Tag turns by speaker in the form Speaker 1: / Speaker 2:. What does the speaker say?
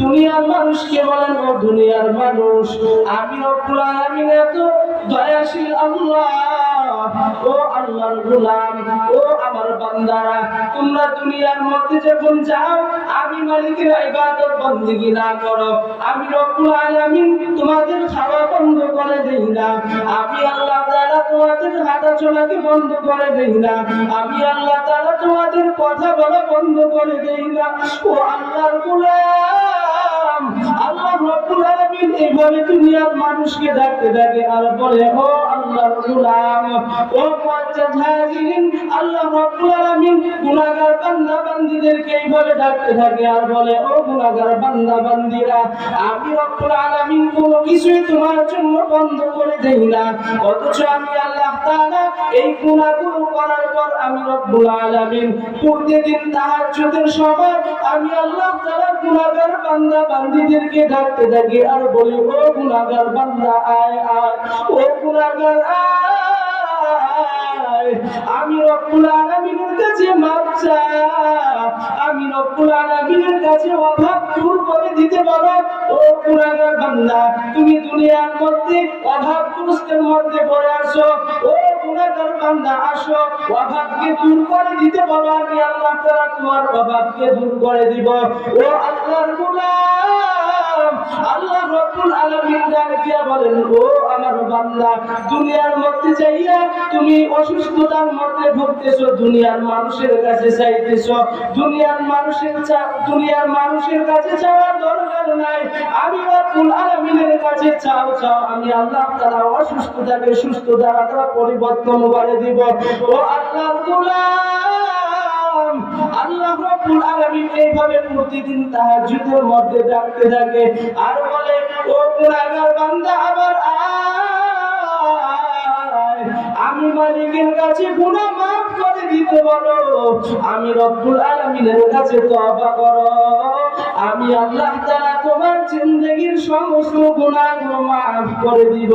Speaker 1: দুনিয়ার মানুষকে বলেন, ও দুনিয়ার মানুষ, আমি রব্বুল আলামিন এত দয়াশীল আল্লাহ। ও আল্লাহর ও আমার বান্দারা, তোমরা দুনিয়ার মধ্যে যখন যাও, আমি মালিকের ইবাদত বন্দেগি না করো। আমি রব্বুল আলামিন তোমাদের খাওয়া বন্ধ করে দেই না। আমি আল্লাহ তাআলা তোমাদের হাঁটা চলাকে বন্ধ করে দেই না। আমি আল্লাহ করে দেই না। ও আল্লাহর গোলাম আল্লাহ রব্বুল আলামিন এইভাবে দুনিয়ার মানুষকে ডাকতে ডাকে আর বলে, ও আল্লাহর গোলাম। ও মুআজ্জাজ হাজিরিন আল্লাহ রব্বুল আলামিন গুনাহগার বান্দা বান্দীদেরকে এইভাবে ডাকতে থাকে আর বলে, ও গুনাহগার বান্দা বান্দীরা আমি রব্বুল আলামিন কোনো কিছুই তোমার জন্য বন্ধ করে দেই না। অথচ আমি আল্লাহ তাআলা এই গুনাহগুলো করার পর আমি রব্বুল আলামিন প্রতিদিন তাহাজ্জুদের সময় আমি আল্লাহ তাআলা গুনাহগার বান্দা বান্দীদেরকে ডাকতে থাকি আর বলি, ও গুনাহগার বান্দা, আয় আয়। ও গুনাহগার আমি রব্বুল আলামিনের কাছে মাপ আমি রব্বুল আলামিনের কাছে অভাব দূর করে দিতে পারো ও গুনাহগার বান্দা, তুমি দুনিয়ার মধ্যে অভাব পুরস্কার মধ্যে পড়ে আসো ও গুনাহগার বান্দা, আসো, অভাবকে দূর করে দিতে পারো আমি আল্লাহ তাআলা তোমার অভাবকে দূর করে দিব। ও আল্লাহর গোলাম, আল্লাহ রব্বুল আলামিন বলেন, ও বান্দা, দুনিয়ার মধ্যে যাইয়া তুমি অসুস্থতার মধ্যে ভুগতেছো, দুনিয়ার মানুষের কাছে চাইতেছো। দুনিয়ার মানুষের চা- দুনিয়ার মানুষের কাছে চাওয়ার দরকার নাই। আমি রব্বুল আলামিনের কাছে চাও চাও, আমি আল্লাহ তাআলা অসুস্থতাকে সুস্থ দ্বারা পরিবর্তন করে দিব। ও আল্লাহর গোলাম, আল্লাহ রাব্বুল আলামিন এইভাবে প্রতিদিন তাহাজ্জুদের মধ্যে ডাকতে থাকে। আর বলে, ও গুনাহগার বান্দা আবার আয় আমি মালিকের কাছে গুনাহ মাফ করে দিতে বলো। আমি রব্বুল আলামিনের কাছে তওবা করো। আমি আল্লাহ তাআলা তোমার জিন্দেগীর সমস্ত গুনাহ মাফ করে দিব।